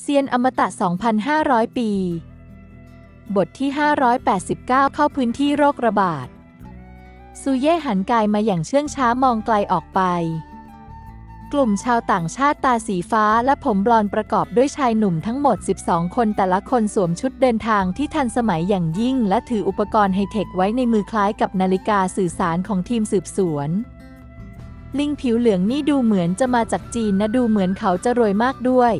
เซียนอมตะ 2,500 ปี บทที่ 589 เข้าพื้นที่โรคระบาด ซูเย่หันกายมาอย่างเชื่องช้ามองไกลออกไป กลุ่มชาวต่างชาติตาสีฟ้าและผมบลอนด์ประกอบด้วยชายหนุ่มทั้งหมด 12 คนแต่ละคนสวมชุดเดินทางที่ทันสมัยอย่างยิ่ง และถืออุปกรณ์ไฮเทคไว้ในมือคล้ายกับนาฬิกาสื่อสารของทีมสืบสวนลิงผิวเหลืองนี่ดูเหมือนจะมาจากจีนนะดูเหมือนเขาจะรวยมากด้วย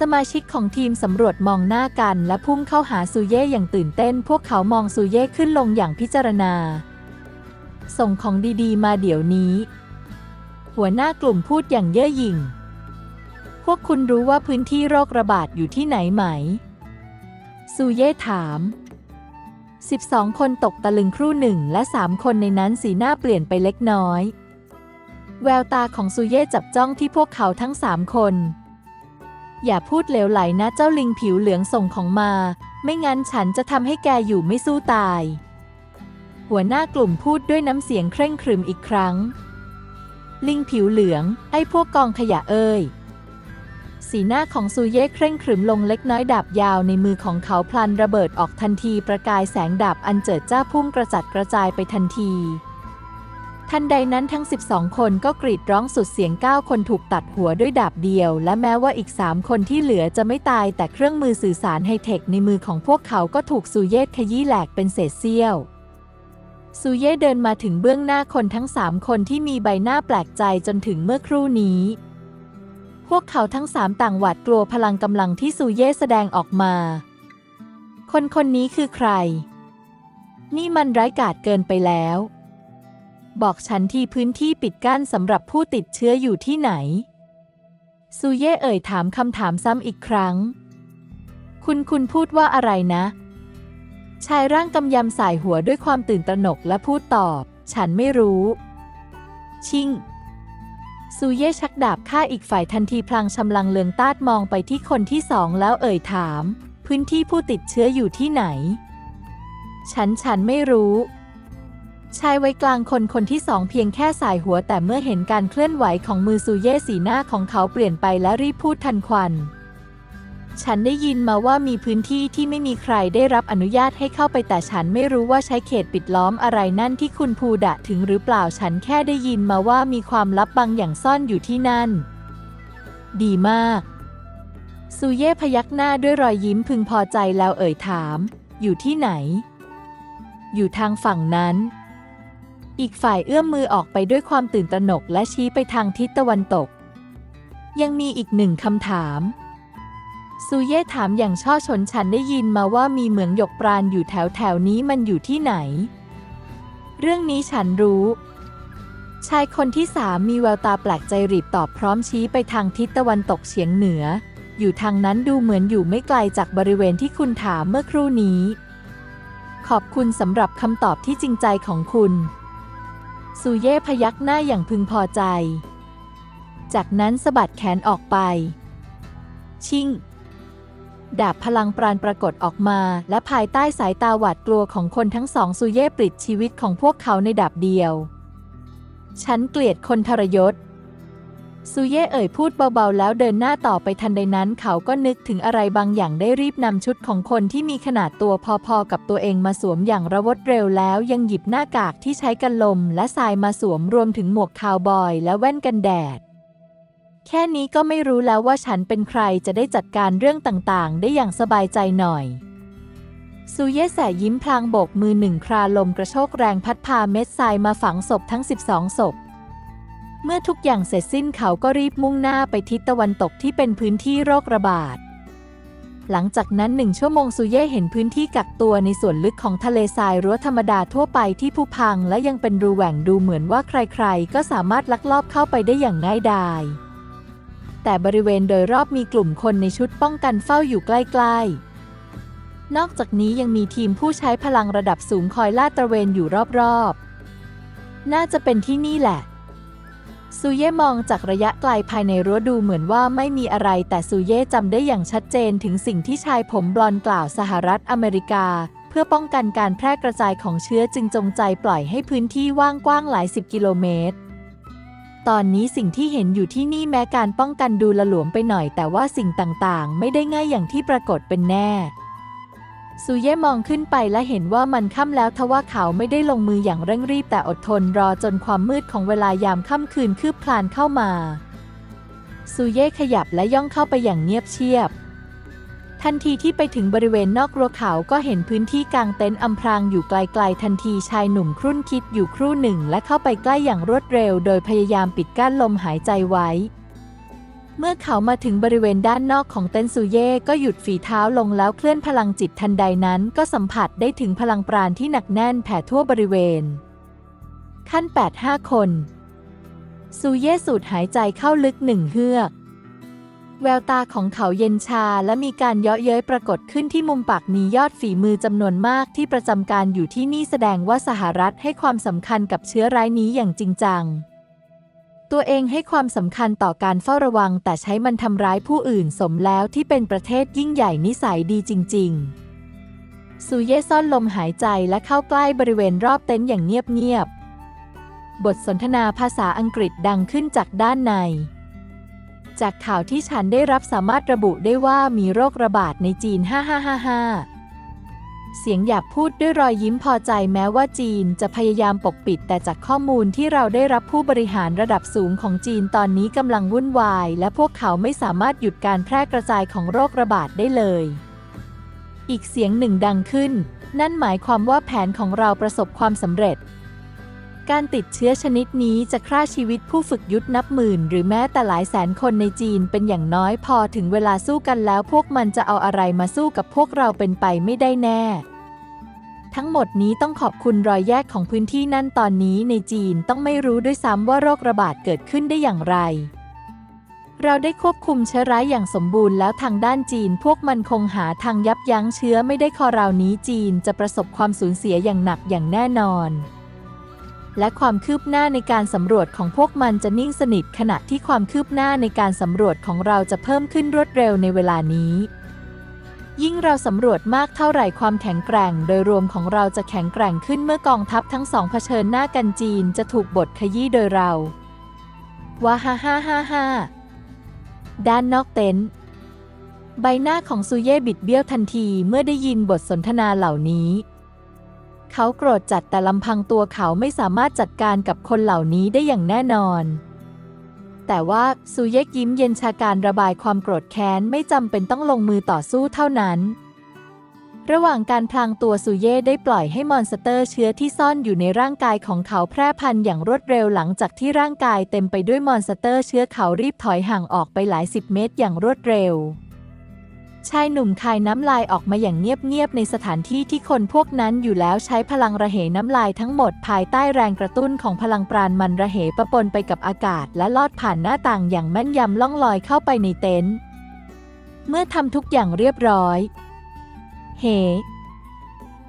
สมาชิกของทีมสำรวจมองหน้ากันและพุ่งเข้าหาซูเย่อย่างตื่นเต้น พวกเขามองซูเย่ขึ้นลงอย่างพิจารณา ส่งของดีๆ มาเดี๋ยวนี้ หัวหน้ากลุ่มพูดอย่างเย่อหยิ่ง พวกคุณรู้ว่าพื้นที่โรคระบาดอยู่ที่ไหนไหม ซูเย่ถาม 12 คนตกตะลึงครู่หนึ่งและสามคนในนั้นสีหน้าเปลี่ยนไปเล็กน้อย แววตาของซูเย่จับจ้องที่พวกเขาทั้งสามคน อย่าพูดเหลวไหลนะเจ้าลิงผิวเหลืองส่งของมา ไม่งั้นฉันจะทำให้แกอยู่ไม่สู้ตาย หัวหน้ากลุ่มพูดด้วยน้ำเสียงเคร่งครึมอีกครั้ง ลิงผิวเหลือง ไอ้พวกกองขยะเอ้ย สีหน้าของซูเย่เคร่งครึมลงเล็กน้อยดาบยาวในมือของเขาพลันระเบิดออกทันทีประกายแสงดาบอันเจิดจ้าพุ่งกระจัดกระจายไปทันที ทันใดนั้นทั้ง 12 คนก็กรีดร้องสุดเสียง 9 คนถูกตัดหัวด้วยดาบเดียว และแม้ว่าอีก 3 คนที่เหลือจะไม่ตายแต่เครื่องมือสื่อสารไฮเทคในมือของพวกเขาก็ถูกซูเย่ขยี้แหลกเป็นเศษเสี้ยวซูเย่เดินมาถึงเบื้องหน้าคนทั้งสามคนที่มีใบหน้าแปลกใจจนถึงเมื่อครู่นี้ พวกเขาทั้งสามต่างหวาดกลัวพลังกำลังที่ซูเย่แสดงออกมา คนคนนี้คือใคร นี่มันร้ายกาจเกินไปแล้ว บอกฉันที่พื้นที่ปิดกั้นสำหรับผู้ติดเชื้ออยู่ที่ไหน ซูเย่เอ่ยถามคำถามซ้ำอีกครั้ง คุณคุณพูดว่าอะไรนะ ชายร่างกำยำสายหัวด้วยความตื่นตระหนกและพูดตอบ ฉันไม่รู้ ชิงซูเย่ชักดาบฆ่าอีกฝ่ายทันทีพลางชำลังเลืองตาดมองไปที่คนที่สองแล้วเอ่ยถาม พื้นที่ผู้ติดเชื้ออยู่ที่ไหน ฉันฉันไม่รู้ ชายวัยกลางคนคนที่สองเพียงแค่สายหัวแต่เมื่อเห็นการเคลื่อนไหวของมือซูเย่สีหน้าของเขาเปลี่ยนไปและรีบพูดทันควัน ฉันได้ยินมาว่ามีพื้นที่ที่ไม่มีใครได้รับอนุญาตให้เข้าไปแต่ฉันไม่รู้ว่าใช้เขตปิดล้อมอะไรนั่นที่คุณภูดะถึงหรือเปล่าฉันแค่ได้ยินมาว่ามีความลับบางอย่างซ่อนอยู่ที่นั่น ดีมากซูเย่พยักหน้าด้วยรอยยิ้มพึงพอใจแล้วเอ่ยถาม อยู่ที่ไหน อยู่ทางฝั่งนั้น อีกฝ่ายเอื้อมมือออกไปด้วยความตื่นตระหนกและชี้ไปทางทิศตะวันตก ยังมีอีกหนึ่งคำถามซูเย่ถามอย่างช่อชนฉันได้ยินมาว่ามีเหมืองหยกปราณอยู่แถวแถวนี้มันอยู่ที่ไหน เรื่องนี้ฉันรู้ ชายคนที่สามมีแววตาแปลกใจรีบตอบพร้อมชี้ไปทางทิศตะวันตกเฉียงเหนือ อยู่ทางนั้นดูเหมือนอยู่ไม่ไกลจากบริเวณที่คุณถามเมื่อครู่นี้ ขอบคุณสำหรับคำตอบที่จริงใจของคุณ ซูเย่พยักหน้าอย่างพึงพอใจ จากนั้นสะบัดแขนออกไป ชิง ดาบพลังปราณปรากฏออกมา และภายใต้สายตาหวาดกลัวของคนทั้งสองซูเย่ปลิดชีวิตของพวกเขาในดาบเดียว ฉันเกลียดคนทรยศ ซูเย่เอ่ยพูดเบาๆ แล้วเดินหน้าต่อไปทันใดนั้นเขาก็นึกถึงอะไรบางอย่างได้รีบนำชุดของคนที่มีขนาดตัวพอๆ กับตัวเองมาสวมอย่างระวดเร็วแล้วยังหยิบหน้ากากที่ใช้กันลม และทรายมาสวมรวมถึงหมวกคาวบอยและแว่นกันแดด แค่นี้ก็ไม่รู้แล้วว่าฉันเป็นใครจะได้จัดการเรื่องต่างๆ ได้อย่างสบายใจหน่อยซูเย่แสยิ้มพลางโบกมือหนึ่งคราลมกระโชกแรงพัดพาเม็ดทรายมาฝังศพทั้ง 12 ศพ เมื่อทุกอย่างเสร็จสิ้นเขาก็รีบมุ่งหน้าไปทิศตะวันตกที่เป็นพื้นที่โรคระบาด หลังจากนั้นหนึ่งชั่วโมงซูเย่เห็นพื้นที่กักตัวในส่วนลึกของทะเลทรายรั้วธรรมดาทั่วไปที่ผุพังและยังเป็นรูแหว่งดูเหมือนว่าใครๆ ก็สามารถลักลอบเข้าไปได้อย่างง่ายดาย แต่บริเวณโดยรอบมีกลุ่มคนในชุดป้องกันเฝ้าอยู่ใกล้ๆ นอกจากนี้ยังมีทีมผู้ใช้พลังระดับสูงคอยลาดตระเวนอยู่รอบๆ น่าจะเป็นที่นี่แหละ ซูเย่มองจากระยะไกลภายในรั้วดูเหมือนว่าไม่มีอะไร แต่ซูเย่จำได้อย่างชัดเจนถึงสิ่งที่ชายผมบลอนกล่าวสหรัฐอเมริกา เพื่อป้องกันการแพร่กระจายของเชื้อจึงจงใจปล่อยให้พื้นที่ว่างกว้างหลายสิบกิโลเมตร ตอนนี้สิ่งที่เห็นอยู่ที่นี่แม้การป้องกันดูละหลวมไปหน่อย แต่ว่าสิ่งต่างๆ ไม่ได้ง่ายอย่างที่ปรากฏเป็นแน่ ซูเย่มองขึ้นไปและเห็นว่ามันค่ำแล้วทว่าเขาไม่ได้ลงมืออย่างเร่งรีบแต่อดทนรอจนความมืดของเวลายามค่ำคืนคืบคลานเข้ามา ซูเย่ขยับและย่องเข้าไปอย่างเงียบเชียบ ทันทีที่ไปถึงบริเวณนอกรั้วเขาก็เห็นพื้นที่กลางเต็นท์อำพรางอยู่ไกลๆ ทันทีชายหนุ่มครุ่นคิดอยู่ครู่หนึ่ง และเข้าไปใกล้อย่างรวดเร็ว โดยพยายามปิดกั้นลมหายใจไว้ เมื่อเขามาถึงบริเวณด้านนอกของเต็นซูเย่ก็หยุดฝีเท้าลงแล้วเคลื่อนพลังจิตทันใดนั้นก็สัมผัสได้ถึงพลังปราณที่หนักแน่นแผ่ทั่วบริเวณ ขั้น 8 5 คน ซูเย่สูดหายใจเข้าลึกหนึ่งเฮือก แววตาของเขาเย็นชาและมีการเยาะเย้ยปรากฏขึ้นที่มุมปากมียอดฝีมือจำนวนมากที่ประจำการอยู่ที่นี่แสดงว่าสหรัฐให้ความสำคัญกับเชื้อร้ายนี้อย่างจริงจัง ตัวเองให้ความสำคัญต่อการเฝ้าระวัง แต่ใช้มันทำร้ายผู้อื่นสมแล้วที่เป็นประเทศยิ่งใหญ่นิสัยดีจริง ๆ ซูเย่ซ่อนลมหายใจและเข้าใกล้บริเวณรอบเต็นท์อย่างเงียบ ๆ บทสนทนาภาษาอังกฤษดังขึ้นจากด้านใน จากข่าวที่ฉันได้รับสามารถระบุได้ว่ามีโรคระบาดในจีน 5555 เสียงหยาบพูดด้วยรอยยิ้มพอใจแม้ว่าจีนจะพยายามปกปิด แต่จากข้อมูลที่เราได้รับผู้บริหารระดับสูงของจีนตอนนี้กำลังวุ่นวาย และพวกเขาไม่สามารถหยุดการแพร่กระจายของโรคระบาดได้เลย อีกเสียงหนึ่งดังขึ้น นั่นหมายความว่าแผนของเราประสบความสำเร็จ การติดเชื้อชนิดนี้จะฆ่าชีวิตผู้ฝึกยุทธนับหมื่น หรือแม้แต่หลายแสนคนในจีนเป็นอย่างน้อยพอถึงเวลาสู้กันแล้วพวกมันจะเอาอะไรมาสู้กับพวกเราเป็นไปไม่ได้แน่ ทั้งหมดนี้ต้องขอบคุณรอยแยกของพื้นที่นั่นตอนนี้ในจีนต้องไม่รู้ด้วยซ้ำว่าโรคระบาดเกิดขึ้นได้อย่างไรเราได้ควบคุมเชื้อร้ายอย่างสมบูรณ์แล้วทางด้านจีน พวกมันคงหาทางยับยั้งเชื้อไม่ได้คอราวนี้จีนจะประสบความสูญเสียอย่างหนักอย่างแน่นอน และความคืบหน้าในการสำรวจของพวกมันจะนิ่งสนิทขณะที่ความคืบหน้าในการสำรวจของเราจะเพิ่มขึ้นรวดเร็วในเวลานี้ ยิ่งเราสำรวจมากเท่าไหร่ความแข็งแกร่ง โดยรวมของเราจะแข็งแกร่งขึ้นเมื่อกองทัพทั้งสองเผชิญหน้ากันจีนจะถูกบทขยี้โดยเราว้าฮ่าฮ่าฮ่าฮ่าด้านนอกเต็นท์ใบหน้าของซูเย่บิดเบี้ยวทันทีเมื่อได้ยินบทสนทนาเหล่านี้ เขาโกรธจัดแต่ลำพังตัวเขาไม่สามารถจัดการกับคนเหล่านี้ได้อย่างแน่นอน แต่ว่าซูเยกยิ้มเย็นชาการระบายความโกรธแค้นไม่จำเป็นต้องลงมือต่อสู้เท่านั้น ระหว่างการพลางตัวซูเย่ได้ปล่อยให้มอนสเตอร์เชื้อที่ซ่อนอยู่ในร่างกายของเขาแพร่พันธุ์อย่างรวดเร็วหลังจากที่ร่างกายเต็มไปด้วยมอนสเตอร์เชื้อเขารีบถอยห่างออกไปหลายสิบเมตรอย่างรวดเร็ว ชายหนุ่มคายน้ำลายออกมาอย่างเงียบๆในสถานที่ที่คนพวกนั้นอยู่แล้วใช้พลังระเหน้ำลายทั้งหมดภายใต้แรงกระตุ้นของพลังปราณมันระเหประปนไปกับอากาศ และลอดผ่านหน้าต่างอย่างแม่นยำล่องลอยเข้าไปในเต็นท์เมื่อทำทุกอย่างเรียบร้อย เฮ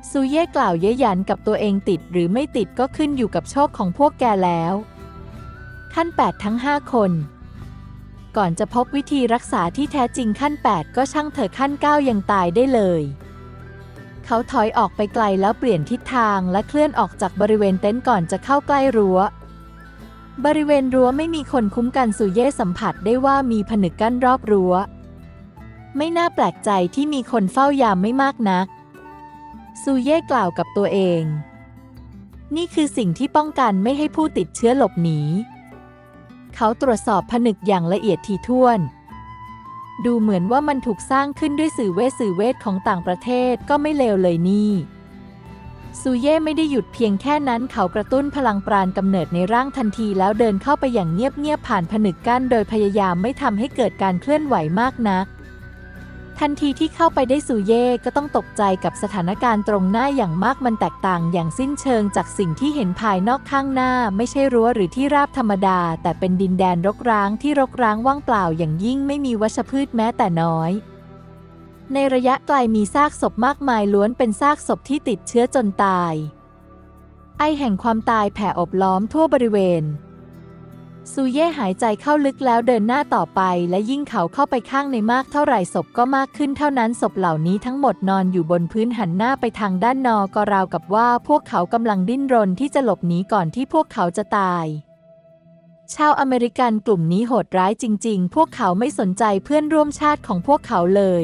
ซูเย่กล่าวเย้ยหยันกับตัวเองติดหรือไม่ติดก็ขึ้นอยู่กับโชคของพวกแกแล้ว ขั้น 8 ทั้ง 5 คน ก่อนจะพบวิธีรักษาที่แท้จริงขั้น 8 ก็ช่างเถอะขั้น 9 ยังตายได้เลย เขาถอยออกไปไกลแล้วเปลี่ยนทิศทางและเคลื่อนออกจากบริเวณเต็นท์ก่อนจะเข้าใกล้รั้ว บริเวณรั้วไม่มีคนคุ้มกันสุเย่สัมผัสได้ว่ามีผนึกกั้นรอบรั้ว ไม่น่าแปลกใจที่มีคนเฝ้ายามไม่มากนักซูเย่กล่าวกับตัวเอง นี่คือสิ่งที่ป้องกันไม่ให้ผู้ติดเชื้อหลบหนี เขาตรวจสอบผนึกอย่างละเอียดถี่ถ้วน ดูเหมือนว่ามันถูกสร้างขึ้นด้วยสื่อเวทสื่อเวทของต่างประเทศก็ไม่เลวเลยนี่ซูเย่ไม่ได้หยุดเพียงแค่นั้นเขากระตุ้นพลังปราณกำเนิดในร่างทันทีแล้วเดินเข้าไปอย่างเงียบๆผ่านผนึกกั้นโดยพยายามไม่ทำให้เกิดการเคลื่อนไหวมากนัก ทันทีที่เข้าไปได้ซูเย่ก็ต้องตกใจกับสถานการณ์ตรงหน้าอย่างมากมันแตกต่างอย่างสิ้นเชิงจากสิ่งที่เห็นภายนอกข้างหน้า ไม่ใช่รั้วหรือที่ราบธรรมดา แต่เป็นดินแดนรกร้างที่รกร้างว่างเปล่าอย่างยิ่งไม่มีวัชพืชแม้แต่น้อย ในระยะไกลมีซากศพมากมายล้วนเป็นซากศพที่ติดเชื้อจนตาย ไอแห่งความตายแผ่อบล้อมทั่วบริเวณ ซูเย่หายใจเข้าลึกแล้วเดินหน้าต่อไป และยิ่งเขาเข้าไปข้างในมากเท่าไหร่ศพก็มากขึ้นเท่านั้นศพเหล่านี้ทั้งหมดนอนอยู่บนพื้นหันหน้าไปทางด้านนอก็ราวกับว่าพวกเขากำลังดิ้นรนที่จะหลบหนีก่อนที่พวกเขาจะตาย ชาวอเมริกันกลุ่มนี้โหดร้ายจริง ๆ พวกเขาไม่สนใจเพื่อนร่วมชาติของพวกเขาเลย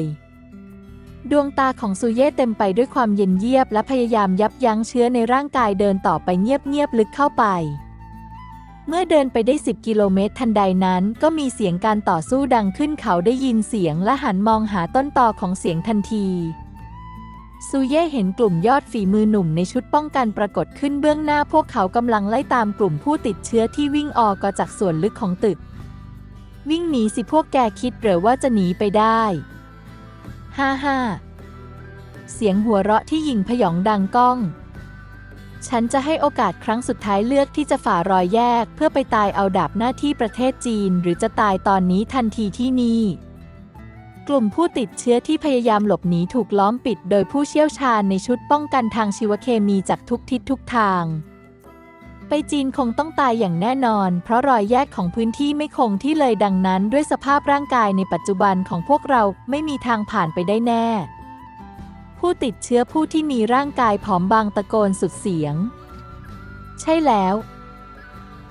ดวงตาของซูเย่เต็มไปด้วยความเย็นเยียบและพยายามยับยั้งเชื้อในร่างกายเดินต่อไปเงียบๆลึกเข้าไป เมื่อเดินไปได้ 10 กิโลเมตรทันใดนั้น ก็มีเสียงการต่อสู้ดังขึ้นเขาได้ยินเสียงและหันมองหาต้นตอของเสียงทันทีซูเย่เห็นกลุ่มยอดฝีมือหนุ่มในชุดป้องกันปรากฏขึ้นเบื้องหน้าพวกเขากำลังไล่ตามกลุ่มผู้ติดเชื้อที่วิ่งออกก็จากส่วนลึกของตึก วิ่งหนีสิพวกแกคิดหรือว่าจะหนีไปได้ฮ่าฮ่าเสียงหัวเราะที่ยิงพยองดังก้อง ฉันจะให้โอกาสครั้งสุดท้ายเลือกที่จะฝ่ารอยแยก เพื่อไปตายเอาดาบหน้าที่ประเทศจีน หรือจะตายตอนนี้ทันทีที่นี่ กลุ่มผู้ติดเชื้อที่พยายามหลบหนีถูกล้อมปิด โดยผู้เชี่ยวชาญในชุดป้องกันทางชีวเคมีจากทุกทิศทุกทาง ไปจีนคงต้องตายอย่างแน่นอน เพราะรอยแยกของพื้นที่ไม่คงที่เลยดังนั้น ด้วยสภาพร่างกายในปัจจุบันของพวกเราไม่มีทางผ่านไปได้แน่ ผู้ติดเชื้อผู้ที่มีร่างกายผอมบางตะโกนสุดเสียง ใช่แล้ว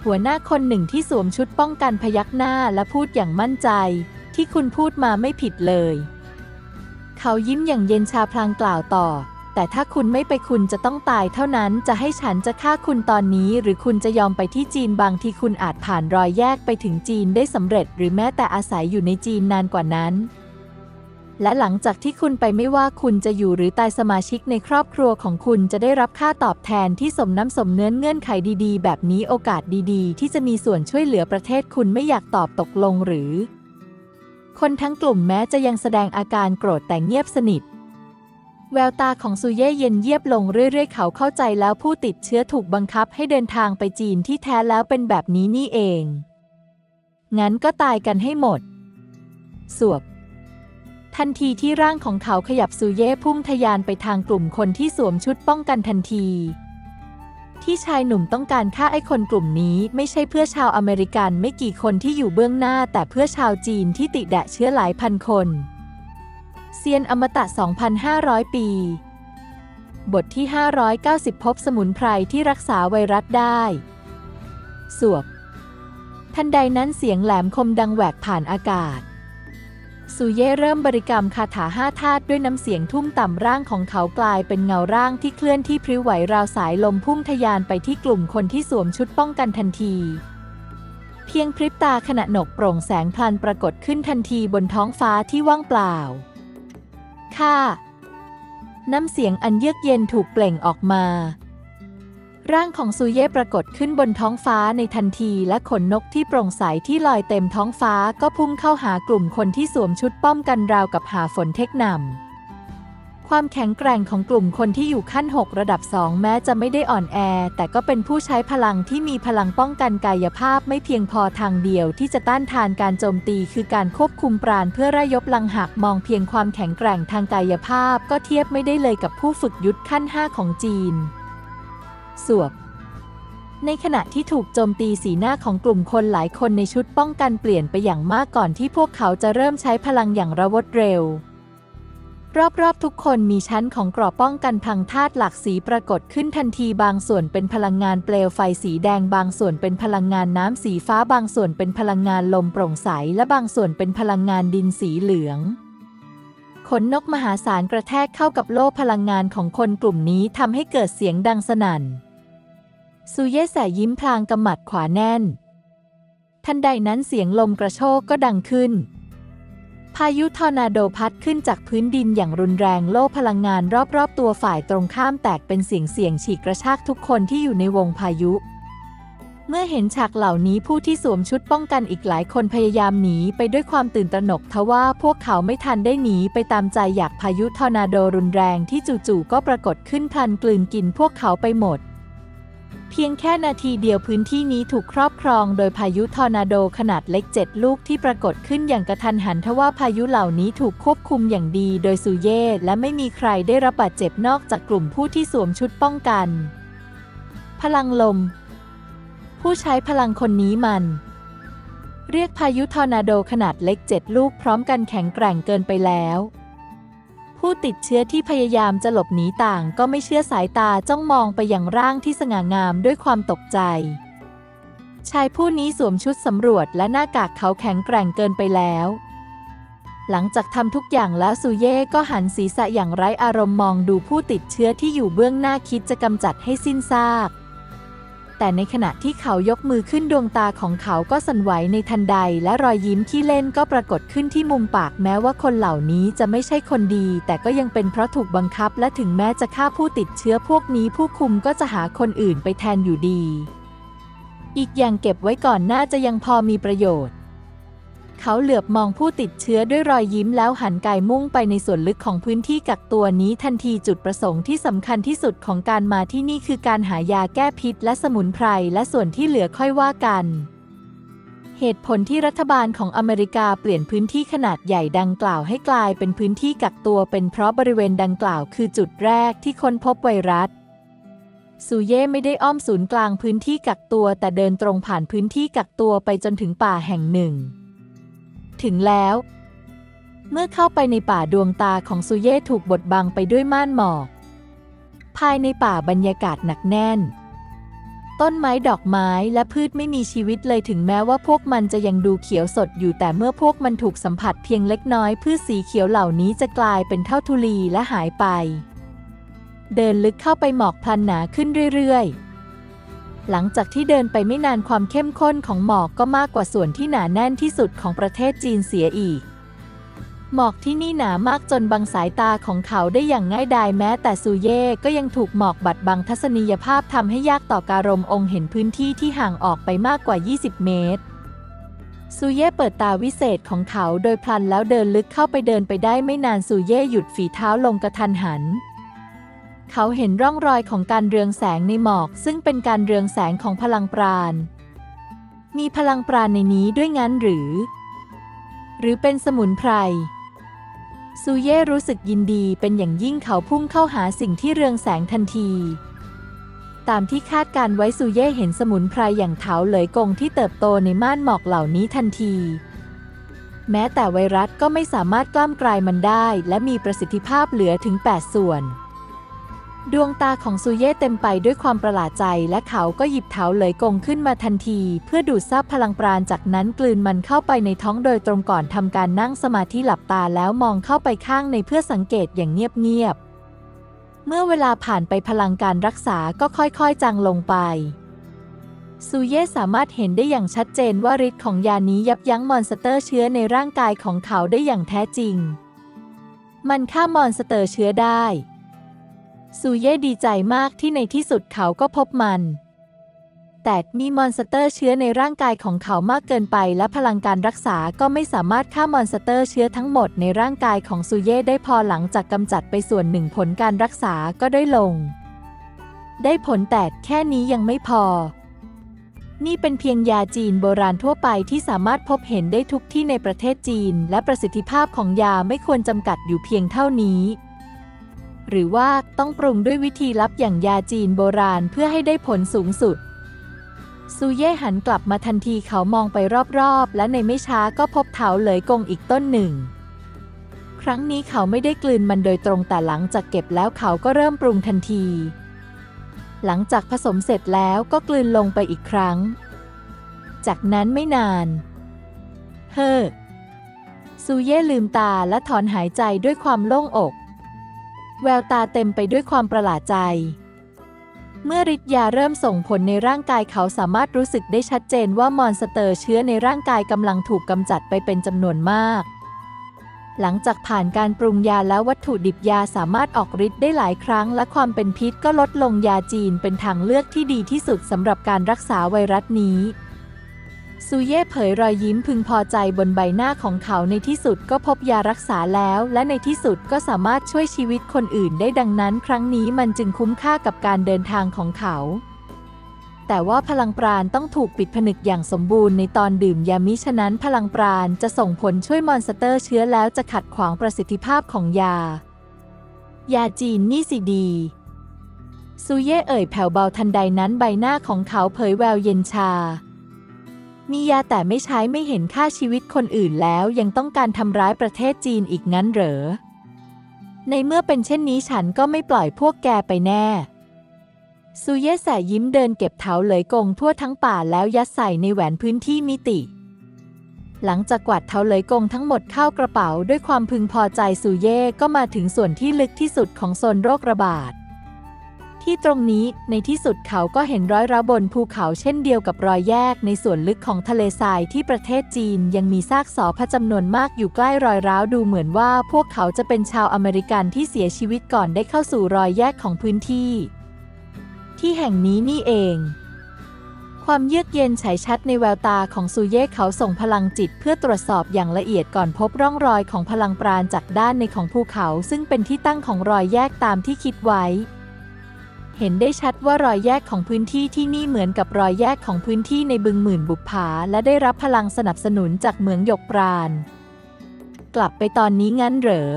หัวหน้าคนหนึ่งที่สวมชุดป้องกันพยักหน้าและพูดอย่างมั่นใจ ที่คุณพูดมาไม่ผิดเลย เขายิ้มอย่างเย็นชาพลางกล่าวต่อ แต่ถ้าคุณไม่ไปคุณจะต้องตายเท่านั้นจะให้ฉันจะฆ่าคุณตอนนี้ หรือคุณจะยอมไปที่จีนบางทีคุณอาจผ่านรอยแยกไปถึงจีนได้สำเร็จ หรือแม้แต่อาศัยอยู่ในจีนนานกว่านั้น และหลังจากที่คุณไปไม่ว่าคุณจะอยู่หรือตายสมาชิกในครอบครัวของคุณจะได้รับค่าตอบแทนที่สมน้ำสมเนื้อเงื่อนไขดีๆ แบบนี้โอกาสดีๆ ที่จะมีส่วนช่วยเหลือประเทศคุณไม่อยากตอบตกลงหรือ คนทั้งกลุ่มแม้จะยังแสดงอาการโกรธแต่เงียบสนิท แววตาของซูเย่เย็นเยียบลงเรื่อยๆ เขาเข้าใจแล้วผู้ติดเชื้อถูกบังคับให้เดินทางไปจีนที่แท้แล้วเป็นแบบนี้นี่เอง งั้นก็ตายกันให้หมด สวบ ทันทีที่ร่างของเขาขยับซูเย่พุ่งทะยานไปทางกลุ่มคนที่สวมชุดป้องกันทันที ที่ชายหนุ่มต้องการฆ่าไอ้คนกลุ่มนี้ไม่ใช่เพื่อชาวอเมริกันไม่กี่คนที่อยู่เบื้องหน้า แต่เพื่อชาวจีนที่ติดแดะเชื้อหลายพันคน เซียนอมตะ 2,500 ปี บทที่ 590 พบสมุนไพรที่รักษาไวรัสได้สวบทันใดนั้นเสียงแหลมคมดังแหวกผ่านอากาศ ซูเย่เริ่มบริกรรมคาถาห้าธาตุด้วยน้ำเสียงทุ่มต่ำร่างของเขากลายเป็นเงาร่างที่เคลื่อนที่พริ้วไหวราวสายลมพุ่งทะยานไปที่กลุ่มคนที่สวมชุดป้องกันทันที เพียงพริบตาขณะหนกโปร่งแสงพลันปรากฏขึ้นทันทีบนท้องฟ้าที่ว่างเปล่า ค่ะ น้ำเสียงอันเยือกเย็นถูกเปล่งออกมา ร่างของซูเย่ปรากฏขึ้นบนท้องฟ้าในทันทีและขนนกที่โปร่งใสที่ลอยเต็มท้องฟ้าก็พุ่งเข้าหากลุ่มคนที่สวมชุดป้อมกันราวกับหาฝนเทคนำความแข็งแกร่งของกลุ่มคนที่อยู่ขั้น 6 ระดับ 2 แม้จะไม่ได้อ่อนแอ แต่ก็เป็นผู้ใช้พลังที่มีพลังป้องกันกายภาพไม่เพียงพอทางเดียวที่จะต้านทานการโจมตีคือการควบคุมปราณเพื่อระยบลังหักมองเพียงความแข็งแกร่งทางกายภาพก็เทียบไม่ได้เลยกับผู้ฝึกยุทธขั้น 5 ของจีน สวบ ในขณะที่ถูกโจมตีสีหน้าของกลุ่มคนหลายคนในชุดป้องกันเปลี่ยนไปอย่างมากก่อนที่พวกเขาจะเริ่มใช้พลังอย่างระวดเร็ว รอบๆทุกคนมีชั้นของกรอบป้องกันพังธาตุหลากสีปรากฏขึ้นทันทีบางส่วนเป็นพลังงานเปลวไฟสีแดงบางส่วนเป็นพลังงานน้ำสีฟ้าบางส่วนเป็นพลังงานลมโปร่งใสและบางส่วนเป็นพลังงานดินสีเหลืองขนนกมหาศาลกระแทกเข้ากับโล่พลังงานของคนกลุ่มนี้ทำให้เกิดเสียงดังสนั่น ซูเย่แสยิ้มพลางกำหมัดขวาแน่น ทันใดนั้นเสียงลมกระโชกก็ดังขึ้น พายุทอร์นาโดพัดขึ้นจากพื้นดินอย่างรุนแรงโล่พลังงานรอบๆ ตัวฝ่ายตรงข้ามแตกเป็นเสียงเสียงฉีกกระชากทุกคนที่อยู่ในวงพายุ เมื่อเห็นฉากเหล่านี้ผู้ที่สวมชุดป้องกันอีกหลายคนพยายามหนีไปด้วยความตื่นตระหนกทว่าพวกเขาไม่ทันได้หนีไปตามใจอยากพายุทอร์นาโดรุนแรงที่จู่ๆก็ปรากฏขึ้นพลันกลืนกินพวกเขาไปหมด เพียงแค่นาทีเดียวพื้นที่นี้ถูกครอบครองโดยพายุทอร์นาโดขนาดเล็กเจ็ดลูกที่ปรากฏขึ้นอย่างกระทันหันทว่าพายุเหล่านี้ถูกควบคุมอย่างดีโดยซูเย่และไม่มีใครได้รับบาดเจ็บนอกจากกลุ่มผู้ที่สวมชุดป้องกัน พลังลม ผู้ใช้พลังคนนี้มัน เรียกพายุทอร์นาโดขนาดเล็กเจ็ดลูกพร้อมกันแข็งแกร่งเกินไปแล้ว ผู้ติดเชื้อที่พยายามจะหลบหนีต่างก็ไม่เชื่อสายตาจ้องมองไปยังร่างที่สง่างามด้วยความตกใจ ชายผู้นี้สวมชุดสำรวจและหน้ากากเขาแข็งแกร่งเกินไปแล้ว หลังจากทำทุกอย่างแล้วซูเย่ก็หันศีรษะอย่างไร้อารมณ์มองดูผู้ติดเชื้อที่อยู่เบื้องหน้าคิดจะกำจัดให้สิ้นซาก แต่ในขณะที่เขายกมือขึ้นดวงตาของเขาก็สั่นไหวในทันใด และรอยยิ้มที่เล่นก็ปรากฏขึ้นที่มุมปากแม้ว่าคนเหล่านี้จะไม่ใช่คนดี แต่ก็ยังเป็นเพราะถูกบังคับ และถึงแม้จะฆ่าผู้ติดเชื้อพวกนี้ผู้คุมก็จะหาคนอื่นไปแทนอยู่ดี อีกอย่างเก็บไว้ก่อนน่าจะยังพอมีประโยชน์ เขาเหลือบมองผู้ติดเชื้อด้วยรอยยิ้มแล้วหันกายมุ่งไปในส่วนลึกของพื้นที่กักตัวนี้ทันทีจุดประสงค์ที่สำคัญที่สุดของการมาที่นี่คือการหายาแก้พิษและสมุนไพรและส่วนที่เหลือค่อยว่ากัน เหตุผลที่รัฐบาลของอเมริกาเปลี่ยนพื้นที่ขนาดใหญ่ดังกล่าวให้กลายเป็นพื้นที่กักตัวเป็นเพราะบริเวณดังกล่าวคือจุดแรกที่ค้นพบไวรัสซูเย่ไม่ได้อ้อมศูนย์กลางพื้นที่กักตัวแต่เดินตรงผ่านพื้นที่กักตัวไปจนถึงป่าแห่งหนึ่ง ถึงแล้ว เมื่อเข้าไปในป่าดวงตาของซูเย่ถูกบดบังไปด้วยม่านหมอก ภายในป่าบรรยากาศหนักแน่น ต้นไม้ดอกไม้และพืชไม่มีชีวิตเลยถึงแม้ว่าพวกมันจะยังดูเขียวสดอยู่แต่เมื่อพวกมันถูกสัมผัสเพียงเล็กน้อย พืชสีเขียวเหล่านี้จะกลายเป็นเท่าทุลีและหายไป เดินลึกเข้าไปหมอกพลันหนาขึ้นเรื่อยๆ หลังจากที่เดินไปไม่นานความเข้มข้นของหมอกก็มากกว่าส่วนที่หนาแน่นที่สุดของประเทศจีนเสียอีก หมอกที่นี่หนามากจนบังสายตาของเขาได้อย่างง่ายดายแม้แต่ซูเย่ก็ยังถูกหมอกบัดบังทัศนียภาพทำให้ยากต่อการมองเห็นพื้นที่ที่ห่างออกไปมากกว่า 20 เมตรซูเย่เปิดตาวิเศษของเขาโดยพลันแล้วเดินลึกเข้าไปเดินไปได้ไม่นานซูเย่หยุดฝีเท้าลงกระทันหัน เขาเห็นร่องรอยของการเรืองแสงในหมอก ซึ่งเป็นการเรืองแสงของพลังปราณ มีพลังปราณในนี้ด้วยงั้นหรือ หรือเป็นสมุนไพรซูเย่รู้สึกยินดีเป็นอย่างยิ่งเขาพุ่งเข้าหาสิ่งที่เรืองแสงทันที ตามที่คาดการไว้ซูเย่เห็นสมุนไพรอย่างเถาเหลยกงที่เติบโตในม่านหมอกเหล่านี้ทันที แม้แต่ไวรัสก็ไม่สามารถกล้ามกลายมันได้ และมีประสิทธิภาพเหลือถึง 8 ส่วน ดวงตาของซูเย่เต็มไปด้วยความประหลาดใจ และเขาก็หยิบเถาเหลยกงขึ้นมาทันที เพื่อดูดซับพลังปราณจากนั้นกลืนมันเข้าไปในท้องโดยตรงก่อนทำการนั่งสมาธิหลับตาแล้วมองเข้าไปข้างในเพื่อสังเกตอย่างเงียบๆ เมื่อเวลาผ่านไปพลังการรักษาก็ค่อยๆ จางลงไปซูเย่สามารถเห็นได้อย่างชัดเจนว่าฤทธิ์ของยานี้ยับยั้งมอนสเตอร์เชื้อในร่างกายของเขาได้อย่างแท้จริง มันฆ่ามอนสเตอร์เชื้อได้ ซูเย่ดีใจมากที่ในที่สุดเขาก็พบมัน แต่มีมอนสเตอร์เชื้อในร่างกายของเขามากเกินไป และพลังการรักษาก็ไม่สามารถฆ่ามอนสเตอร์เชื้อทั้งหมดในร่างกายของซูเย่ได้พอหลังจากกำจัดไปส่วนหนึ่งผลการรักษาก็ได้ลง ได้ผลแต่แค่นี้ยังไม่พอ นี่เป็นเพียงยาจีนโบราณทั่วไปที่สามารถพบเห็นได้ทุกที่ในประเทศจีน และประสิทธิภาพของยาไม่ควรจำกัดอยู่เพียงเท่านี้ หรือว่าต้องปรุงด้วยวิธีลับอย่างยาจีนโบราณเพื่อให้ได้ผลสูงสุด ซูเย่หันกลับมาทันทีเขามองไปรอบๆ และในไม่ช้าก็พบเถาเหลยกงอีกต้นหนึ่ง ครั้งนี้เขาไม่ได้กลืนมันโดยตรงแต่หลังจากเก็บแล้วเขาก็เริ่มปรุงทันที หลังจากผสมเสร็จแล้วก็กลืนลงไปอีกครั้ง จากนั้นไม่นาน เฮ้อซูเย่ลืมตาและถอนหายใจด้วยความโล่งอก แววตาเต็มไปด้วยความประหลาดใจ เมื่อฤทธิ์ยาเริ่มส่งผลในร่างกายเขาสามารถรู้สึกได้ชัดเจนว่ามอนสเตอร์เชื้อในร่างกายกำลังถูกกำจัดไปเป็นจำนวนมาก หลังจากผ่านการปรุงยาแล้ววัตถุดิบยาสามารถออกฤทธิ์ได้หลายครั้ง และความเป็นพิษก็ลดลงยาจีนเป็นทางเลือกที่ดีที่สุดสำหรับการรักษาไวรัสนี้ ซูเย่เผยรอยยิ้มพึงพอใจบนใบหน้าของเขาในที่สุดก็พบยารักษาแล้ว และในที่สุดก็สามารถช่วยชีวิตคนอื่นได้ดังนั้น ครั้งนี้มันจึงคุ้มค่ากับการเดินทางของเขา แต่ว่าพลังปราณต้องถูกปิดผนึกอย่างสมบูรณ์ในตอนดื่มยามิฉะนั้นพลังปราณจะส่งผลช่วยมอนสเตอร์เชื้อแล้วจะขัดขวางประสิทธิภาพของยา ยาจีนนี่สิดีซูเย่เอ่ยแผ่วเบาทันใดนั้นใบหน้าของเขาเผยแววเย็นชา มียาแต่ไม่ใช้ไม่เห็นค่าชีวิตคนอื่นแล้วยังต้องการทำร้ายประเทศจีนอีกงั้นเหรอ ในเมื่อเป็นเช่นนี้ฉันก็ไม่ปล่อยพวกแกไปแน่ ซูเย่แสยิ้มเดินเก็บเถาเหลยกงทั่วทั้งป่าแล้วยัดใส่ในแหวนพื้นที่มิติ หลังจากกวาดเถาเหลยกงทั้งหมดเข้ากระเป๋าด้วยความพึงพอใจซูเย่ก็มาถึงส่วนที่ลึกที่สุดของโซนโรคระบาด ที่ตรงนี้ในที่สุดเขาก็เห็นร้อยร้าวบนภูเขาเช่นเดียวกับรอยแยกในส่วนลึกของทะเลทรายที่ประเทศจีนยังมีซากสอพระจำนวนมากอยู่ใกล้รอยร้าวดูเหมือนว่าพวกเขาจะเป็นชาวอเมริกันที่เสียชีวิตก่อนได้เข้าสู่รอยแยกของพื้นที่ ที่แห่งนี้นี่เอง ความเยือกเย็นฉายชัดในแววตาของซูเย่เขาส่งพลังจิตเพื่อตรวจสอบอย่างละเอียดก่อนพบร่องรอยของพลังปราณจากด้านในของภูเขา ซึ่งเป็นที่ตั้งของรอยแยกตามที่คิดไว้ เห็นได้ชัดว่ารอยแยกของพื้นที่ที่นี่เหมือนกับรอยแยกของพื้นที่ในบึงหมื่นบุปผา และได้รับพลังสนับสนุนจากเหมืองหยกปราณ กลับไปตอนนี้งั้นเหรอ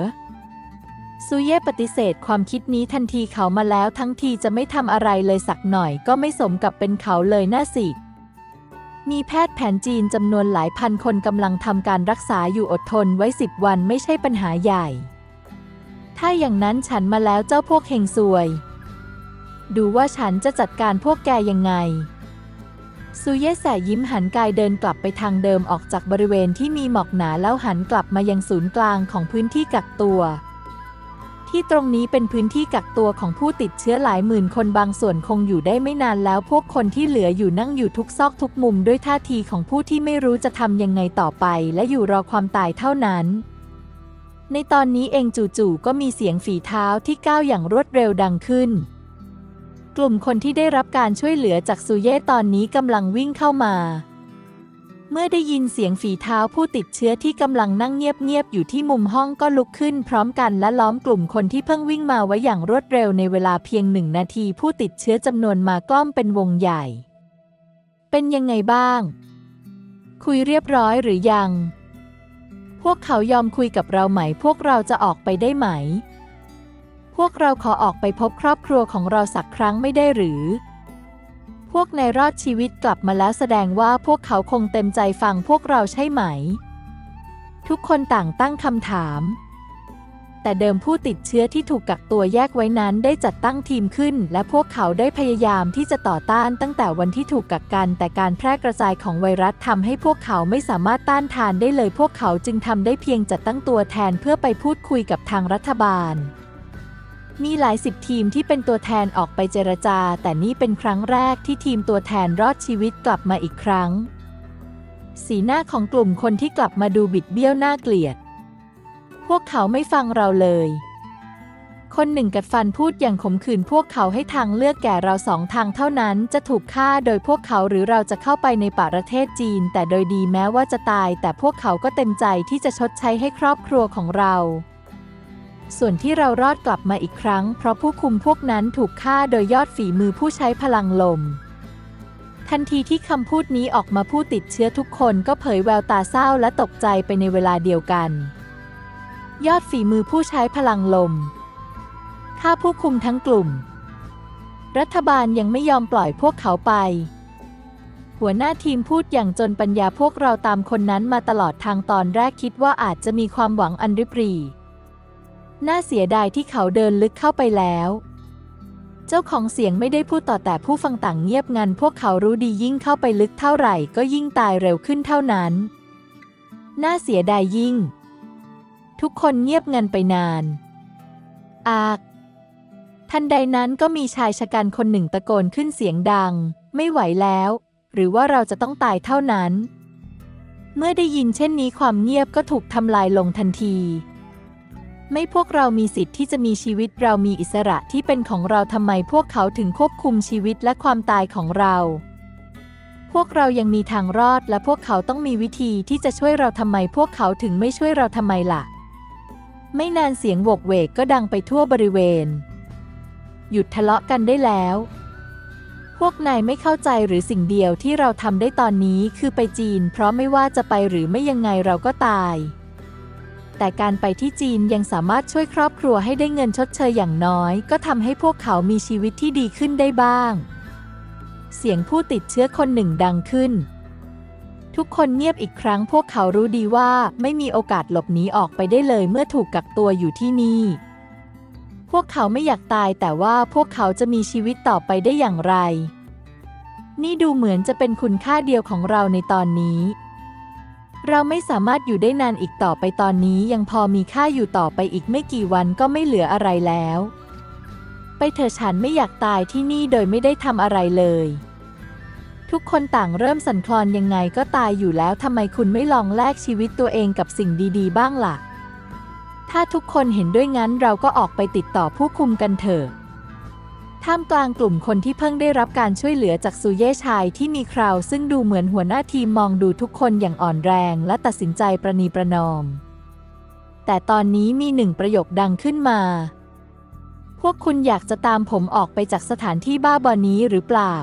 ซูเย่ปฏิเสธความคิดนี้ทันทีเขามาแล้วทั้งทีจะไม่ทำอะไรเลยสักหน่อยก็ไม่สมกับเป็นเขาเลยน่าสิ มีแพทย์แผนจีนจำนวนหลายพันคนกำลังทำการรักษาอยู่อดทนไว้สิบวันไม่ใช่ปัญหาใหญ่ ถ้าอย่างนั้นฉันมาแล้วเจ้าพวกเฮงซวย ดูว่าฉันจะจัดการพวกแกยังไง ซูเย่แสยิ้มหันกายเดินกลับไปทางเดิมออกจากบริเวณที่มีหมอกหนาแล้วหันกลับมายังศูนย์กลางของพื้นที่กักตัว ที่ตรงนี้เป็นพื้นที่กักตัวของผู้ติดเชื้อหลายหมื่นคนบางส่วนคงอยู่ได้ไม่นานแล้วพวกคนที่เหลืออยู่นั่งอยู่ทุกซอกทุกมุมด้วยท่าทีของผู้ที่ไม่รู้จะทำยังไงต่อไป และอยู่รอความตายเท่านั้นในตอนนี้เองจู่ๆก็มีเสียงฝีเท้าที่ก้าวอย่างรวดเร็วดังขึ้น กลุ่มคนที่ได้รับการช่วยเหลือจากซูเย่ตอนนี้กำลังวิ่งเข้ามา เมื่อได้ยินเสียงฝีเท้าผู้ติดเชื้อที่กำลังนั่งเงียบๆอยู่ที่มุมห้องก็ลุกขึ้นพร้อมกันและล้อมกลุ่มคนที่เพิ่งวิ่งมาไว้อย่างรวดเร็วในเวลาเพียงหนึ่งนาทีผู้ติดเชื้อจำนวนมากล้อมเป็นวงใหญ่ เป็นยังไงบ้าง คุยเรียบร้อยหรือยัง พวกเขายอมคุยกับเราไหม พวกเราจะออกไปได้ไหม พวกเราขอออกไปพบครอบครัวของเราสักครั้งไม่ได้หรือ พวกนายรอดชีวิตกลับมาแล้วแสดงว่าพวกเขาคงเต็มใจฟังพวกเราใช่ไหม ทุกคนต่างตั้งคำถาม แต่เดิมผู้ติดเชื้อที่ถูกกักตัวแยกไว้นั้นได้จัดตั้งทีมขึ้น และพวกเขาได้พยายามที่จะต่อต้านตั้งแต่วันที่ถูกกักกัน แต่การแพร่กระจายของไวรัสทำให้พวกเขาไม่สามารถต้านทานได้เลย พวกเขาจึงทำได้เพียงจัดตั้งตัวแทนเพื่อไปพูดคุยกับทางรัฐบาล มีหลายสิบทีมที่เป็นตัวแทนออกไปเจรจา แต่นี่เป็นครั้งแรกที่ทีมตัวแทนรอดชีวิตกลับมาอีกครั้ง สีหน้าของกลุ่มคนที่กลับมาดูบิดเบี้ยวน่าเกลียด พวกเขาไม่ฟังเราเลย คนหนึ่งกัดฟันพูดอย่างขมขื่นพวกเขาให้ทางเลือกแก่เราสองทางเท่านั้นจะถูกฆ่าโดยพวกเขาหรือเราจะเข้าไปในป่าประเทศจีน แต่โดยดีแม้ว่าจะตาย แต่พวกเขาก็เต็มใจที่จะชดใช้ให้ครอบครัวของเรา ส่วนที่เรารอดกลับมาอีกครั้ง เพราะผู้คุมพวกนั้นถูกฆ่าโดยยอดฝีมือผู้ใช้พลังลม ทันทีที่คำพูดนี้ออกมาผู้ติดเชื้อทุกคนก็เผยแววตาเศร้าและตกใจไปในเวลาเดียวกัน ยอดฝีมือผู้ใช้พลังลมฆ่าผู้คุมทั้งกลุ่ม รัฐบาลยังไม่ยอมปล่อยพวกเขาไป หัวหน้าทีมพูดอย่างจนปัญญาพวกเราตามคนนั้นมาตลอดทางตอนแรกคิดว่าอาจจะมีความหวังอันริบหรี่ น่าเสียดายที่เขาเดินลึกเข้าไปแล้ว เจ้าของเสียงไม่ได้พูดต่อแต่ผู้ฟังต่างเงียบงัน พวกเขารู้ดียิ่งเข้าไปลึกเท่าไหร่ ก็ยิ่งตายเร็วขึ้นเท่านั้น น่าเสียดายยิ่ง ทุกคนเงียบงันไปนาน อาก ทันใดนั้นก็มีชายชะกันคนหนึ่งตะโกนขึ้นเสียงดัง ไม่ไหวแล้ว หรือว่าเราจะต้องตายเท่านั้น เมื่อได้ยินเช่นนี้ความเงียบก็ถูกทำลายลงทันที ไม่พวกเรามีสิทธิ์ที่จะมีชีวิตเรามีอิสระที่เป็นของเราทำไมพวกเขาถึงควบคุมชีวิตและความตายของเรา พวกเรายังมีทางรอดและพวกเขาต้องมีวิธีที่จะช่วยเราทำไมพวกเขาถึงไม่ช่วยเราทำไมล่ะ ไม่นานเสียงโวกเวกก็ดังไปทั่วบริเวณ หยุดทะเลาะกันได้แล้ว พวกนายไม่เข้าใจหรือสิ่งเดียวที่เราทำได้ตอนนี้คือไปจีน เพราะไม่ว่าจะไปหรือไม่ยังไงเราก็ตาย แต่การไปที่จีนยังสามารถช่วยครอบครัวให้ได้เงินชดเชยอย่างน้อย ก็ทำให้พวกเขามีชีวิตที่ดีขึ้นได้บ้าง เสียงผู้ติดเชื้อคนหนึ่งดังขึ้น ทุกคนเงียบอีกครั้งพวกเขารู้ดีว่าไม่มีโอกาสหลบหนีออกไปได้เลยเมื่อถูกกักตัวอยู่ที่นี่ พวกเขาไม่อยากตายแต่ว่าพวกเขาจะมีชีวิตต่อไปได้อย่างไร นี่ดูเหมือนจะเป็นคุณค่าเดียวของเราในตอนนี้ เราไม่สามารถอยู่ได้นานอีกต่อไปตอนนี้ยังพอมีค่าอยู่ต่อไปอีกไม่กี่วันก็ไม่เหลืออะไรแล้ว ไปเถอะฉันไม่อยากตายที่นี่โดยไม่ได้ทำอะไรเลย ทุกคนต่างเริ่มสั่นคลอนยังไงก็ตายอยู่แล้วทำไมคุณไม่ลองแลกชีวิตตัวเองกับสิ่งดีๆ บ้างล่ะ ถ้าทุกคนเห็นด้วยงั้นเราก็ออกไปติดต่อผู้คุมกันเถอะ ท่ามกลางกลุ่มคนที่เพิ่งได้รับการช่วยเหลือจากซูเย่ชายที่มีคราวซึ่งดูเหมือนหัวหน้าทีมมองดูทุกคนอย่างอ่อนแรง และตัดสินใจประนีประนอม แต่ตอนนี้มีหนึ่งประโยคดังขึ้นมา พวกคุณอยากจะตามผมออกไปจากสถานที่บ้าบอนี้หรือเปล่า